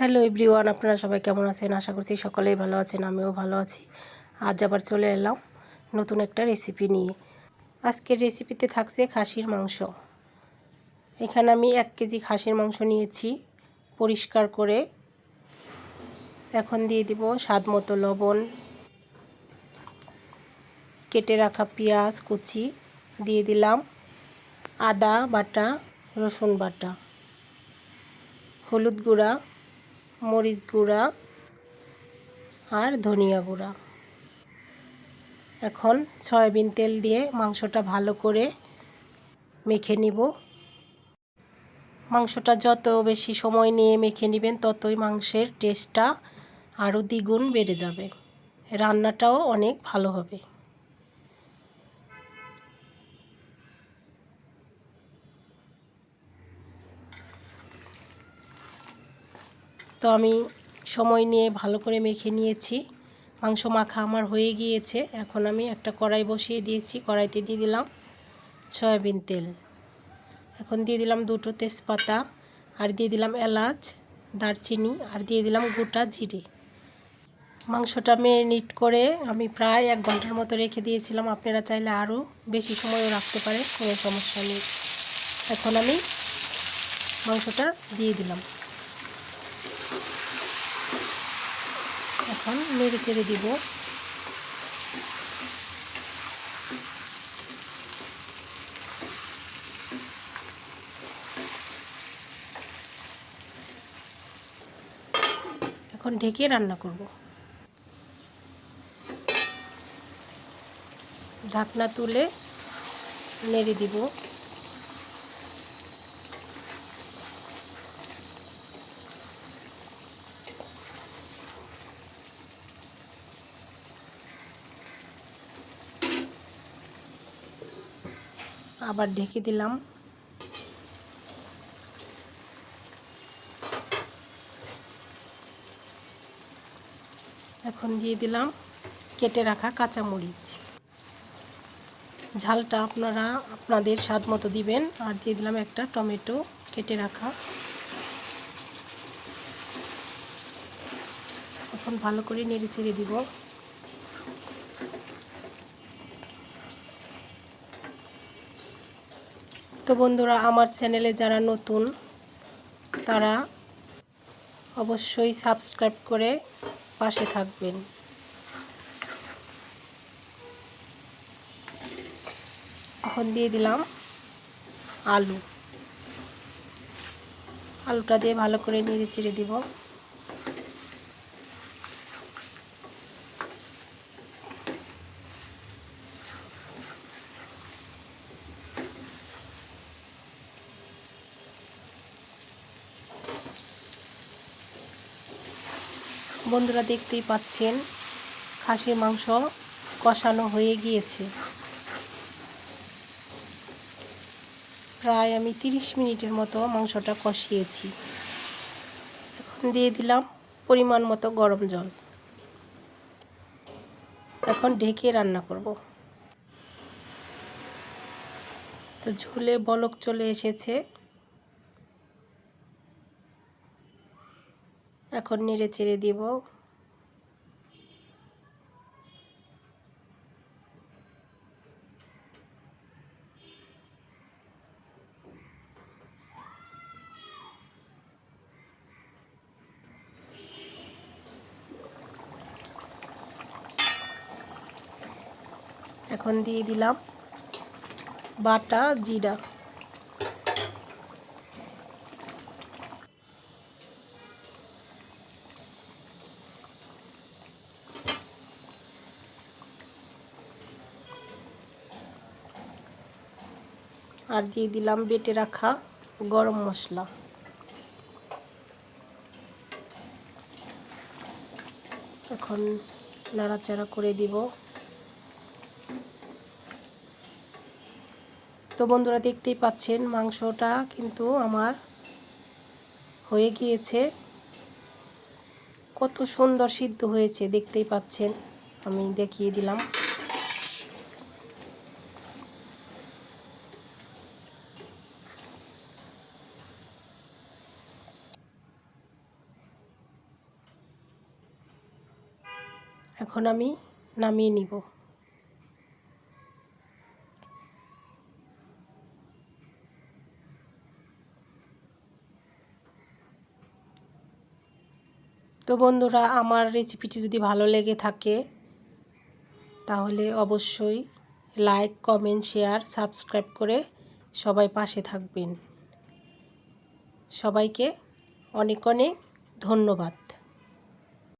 Hello everyone আপনারা সবাই কেমন আছেন? আশা করছি সকলেই ভালো আছেন, আমিও ভালো আছি। আজ আবার চলে এলাম নতুন একটা রেসিপি নিয়ে। আজকের রেসিপিতে থাকছে খাসির মাংস। এখানে আমি এক কেজি খাসির মাংস নিয়েছি, পরিষ্কার করে। এখন দিয়ে দিব স্বাদ মতো লবণ, কেটে রাখা পেঁয়াজ কুচি, দিয়ে দিলাম আদা বাটা, রসুন বাটা, হলুদ গুঁড়া মরিচ গুঁড়া আর ধনিয়া গুঁড়া। এখন সয়াবিন তেল দিয়ে মাংসটা ভালো করে মেখে নিব। মাংসটা যত বেশি সময় নিয়ে মেখে নেবেন, ততই মাংসের টেস্টটা আরও দ্বিগুণ বেড়ে যাবে। রান্নাটাও অনেক ভালো হবে। তো আমি সময় নিয়ে ভালো করে মেখে নিয়েছি। মাংস মাখা আমার হয়ে গিয়েছে। এখন আমি একটা কড়াই বসিয়ে দিয়েছি। কড়াইতে দিয়ে দিলাম সয়াবিন তেল। এখন দিয়ে দিলাম দুটো তেজপাতা আর দিয়ে দিলাম এলাচ, দারচিনি আর দিয়ে দিলাম গোটা জিরে। মাংসটা মেরিনেট করে আমি প্রায় এক ঘণ্টার মতো রেখে দিয়েছিলাম। আপনারা চাইলে আরও বেশি সময়ও রাখতে পারেন, কোনো সমস্যা নেই। এখন আমি মাংসটা দিয়ে দিলাম। এখন নেড়ে চেড়ে দিব। এখন ঢেকে রান্না করব। ঢাকনা তুলে নেড়ে দিব। আবার ঢেকে দিলাম। এখন দিয়ে দিলাম কেটে রাখা কাঁচামরিচ। ঝালটা আপনারা আপনাদের স্বাদ মতো দিবেন। আর দিয়ে দিলাম একটা টমেটো কেটে রাখা। এখন ভালো করে নেড়ে চেড়ে দিব। তো বন্ধুরা, আমার চ্যানেলে যারা নতুন, তারা অবশ্যই সাবস্ক্রাইব করে পাশে থাকবেন। এখন দিয়ে দিলাম আলু। আলুটা দিয়ে ভালো করে নেড়ে চেড়ে দিব। বন্ধুরা দেখতেই পাচ্ছেন, খাসির মাংস কষানো হয়ে গিয়েছে। প্রায় আমি তিরিশ মিনিটের মতো মাংসটা কষিয়েছি। এখন দিয়ে দিলাম পরিমাণ মতো গরম জল। এখন ঢেকে রান্না করব। তো ঝোলে বলক চলে এসেছে। এখন নেড়ে চেড়ে দিব। এখন দিয়ে দিলাম বাটা জিরা। আর দিয়ে দিলাম বেটে রাখা গরম মশলা। এখন নাড়াচাড়া করে দিব। তো বন্ধুরা দেখতেই পাচ্ছেন মাংসটা কিন্তু আমার হয়ে গিয়েছে। কত সুন্দর সিদ্ধ হয়েছে, দেখতেই পাচ্ছেন। আমি দেখিয়ে দিলাম। এখন আমি নামিয়ে নিব। তো বন্ধুরা, আমার রেসিপিটি যদি ভালো লেগে থাকে, তাহলে অবশ্যই লাইক কমেন্ট শেয়ার সাবস্ক্রাইব করে সবাই পাশে থাকবেন। সবাইকে অনেক অনেক ধন্যবাদ।